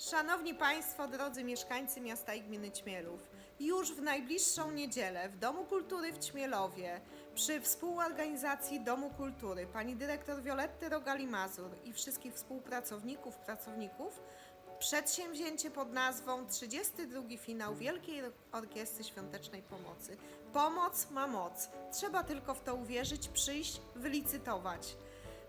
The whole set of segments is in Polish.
Szanowni Państwo, drodzy mieszkańcy miasta i gminy Ćmielów, już w najbliższą niedzielę w Domu Kultury w Ćmielowie przy współorganizacji Domu Kultury pani dyrektor Violetty Rogali-Mazur i wszystkich współpracowników, pracowników przedsięwzięcie pod nazwą 32 finał Wielkiej Orkiestry Świątecznej Pomocy. Pomoc ma moc. Trzeba tylko w to uwierzyć, przyjść, wylicytować.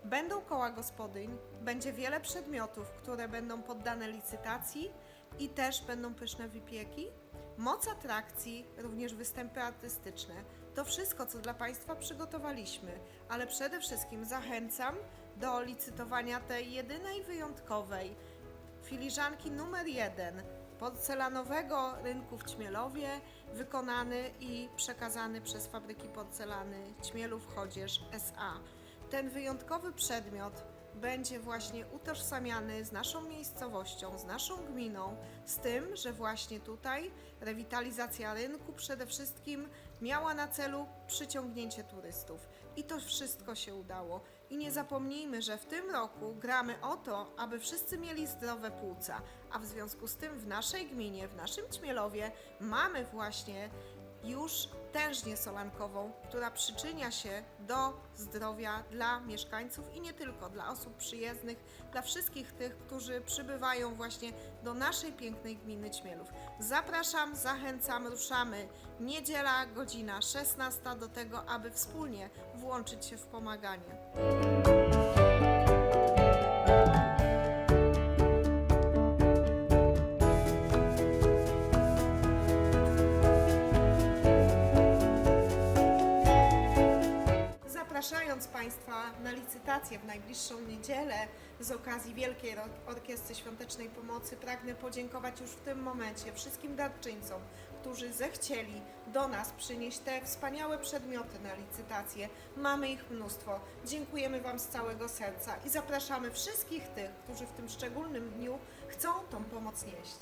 Będą koła gospodyń, będzie wiele przedmiotów, które będą poddane licytacji i też będą pyszne wypieki. Moc atrakcji, również występy artystyczne. To wszystko, co dla Państwa przygotowaliśmy, ale przede wszystkim zachęcam do licytowania tej jedynej wyjątkowej filiżanki numer jeden porcelanowego rynku w Ćmielowie, wykonany i przekazany przez fabryki porcelany Ćmielów Chodzież S.A. Ten wyjątkowy przedmiot będzie właśnie utożsamiany z naszą miejscowością, z naszą gminą, z tym, że właśnie tutaj rewitalizacja rynku przede wszystkim miała na celu przyciągnięcie turystów. I to wszystko się udało. I nie zapomnijmy, że w tym roku gramy o to, aby wszyscy mieli zdrowe płuca, a w związku z tym w naszej gminie, w naszym Ćmielowie mamy właśnie już tężnię solankową, która przyczynia się do zdrowia dla mieszkańców i nie tylko, dla osób przyjezdnych, dla wszystkich tych, którzy przybywają właśnie do naszej pięknej gminy Ćmielów. Zapraszam, zachęcam, ruszamy. Niedziela, godzina 16 do tego, aby wspólnie włączyć się w pomaganie. Zapraszając Państwa na licytację w najbliższą niedzielę z okazji Wielkiej Orkiestry Świątecznej Pomocy, pragnę podziękować już w tym momencie wszystkim darczyńcom, którzy zechcieli do nas przynieść te wspaniałe przedmioty na licytację. Mamy ich mnóstwo. Dziękujemy Wam z całego serca i zapraszamy wszystkich tych, którzy w tym szczególnym dniu chcą tą pomoc nieść.